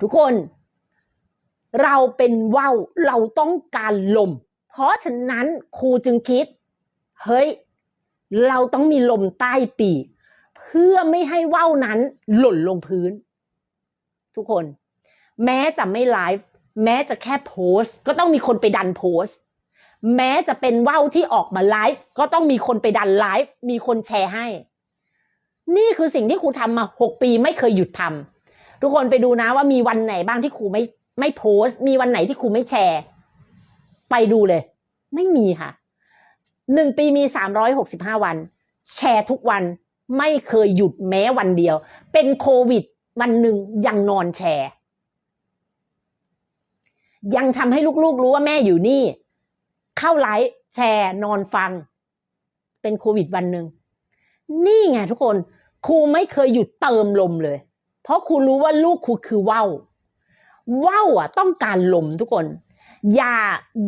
ทุกคน เราเป็นว่าวเราต้องการลม เพราะฉะนั้นครูจึงคิด เฮ้ย เราต้องมีลมใต้ปีกเพื่อไม่ให้ว่าวนั้นหล่นลงพื้น ทุกคน แม้จะไม่ไลฟ์แม้จะแค่โพสต์ก็ต้องมีคนไปดันโพสต์แม้จะเป็นว่าวที่ออกมาไลฟ์ก็ต้องมีคนไปดันไลฟ์มีคนแชร์ให้ นี่คือสิ่งที่ครูทำมาหกปีไม่เคยหยุดทำ ทุกคนไปดูนะว่ามีวันไหนบ้างที่ครูไม่ไม่โพสต์ มีวันไหนที่ครูไม่แชร์ ไปดูเลย ไม่มีค่ะหนึ่งปีมีสามร้อยหกสิบห้าวัน แชร์ทุกวันไม่เคยหยุดแม้วันเดียว เป็นโควิด วันหนึ่งยังนอนแชร์ ยังทำให้ลูกๆรู้ว่าแม่อยู่นี่ เข้าไลฟ์แชร์นอนฟัง เป็นโควิดวันหนึ่งนี่ไงทุกคนครูไม่เคยหยุดเติมลมเลย เพราะครูรู้ว่าลูกครูคือว่าวว่าวอะต้องการลมทุกคน อย่า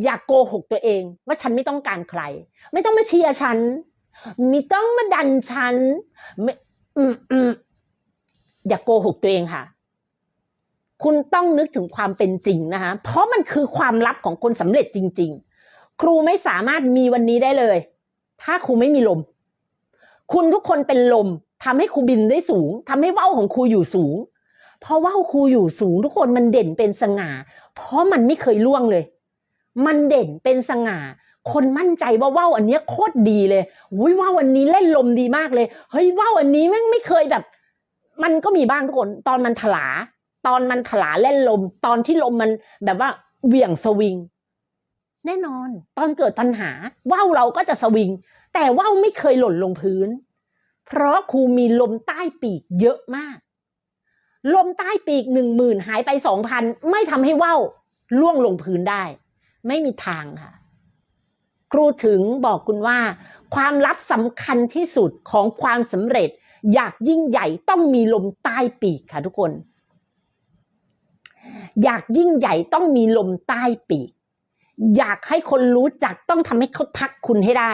อย่าโกหกตัวเอง ว่าฉันไม่ต้องการใคร ไม่ต้องมาเชียร์ฉัน ไม่ต้องมาดันฉันไม่อืมอืมอย่าโกหกตัวเองค่ะ คุณต้องนึกถึงความเป็นจริงนะคะ เพราะมันคือความลับของคนสำเร็จจริง ๆ ครูไม่สามารถมีวันนี้ได้เลย ถ้าครูไม่มีลม คุณทุกคนเป็นลม ทำให้ครูบินได้สูงทำให้ว่าวของครูอยู่สูง เพราะว่าวครูอยู่สูงทุกคนมันเด่นเป็นสง่า เพราะมันไม่เคยล่วงเลย มันเด่นเป็นสง่า คนมั่นใจว่าว่าวอันเนี้ยโคตรดีเลยอุ้ยว่าวอันนี้เล่นลมดีมากเลย เฮ้ยว่าวอันนี้แม่งไม่เคยแบบ มันก็มีบ้างทุกคน ตอนมันถลา ตอนมันถลาเล่นลม ตอนที่ลมมันแบบว่าเหวี่ยงสวิง แน่นอน ตอนเกิดปัญหาว่าวเราก็จะสวิง แต่ว่าวไม่เคยหล่นลงพื้น เพราะครูมีลมใต้ปีกเยอะมาก ลมใต้ปีกหนึ่งหมื่นหายไปสองพันไม่ทำให้ว่าวล่วงลงพื้นได้ ไม่มีทางค่ะ ครูถึงบอกคุณว่า ความลับสำคัญที่สุดของความสำเร็จ อยากยิ่งใหญ่ต้องมีลมใต้ปีกค่ะทุกคน อยากยิ่งใหญ่ต้องมีลมใต้ปีก อยากให้คนรู้จักต้องทำให้เขาทักคุณให้ได้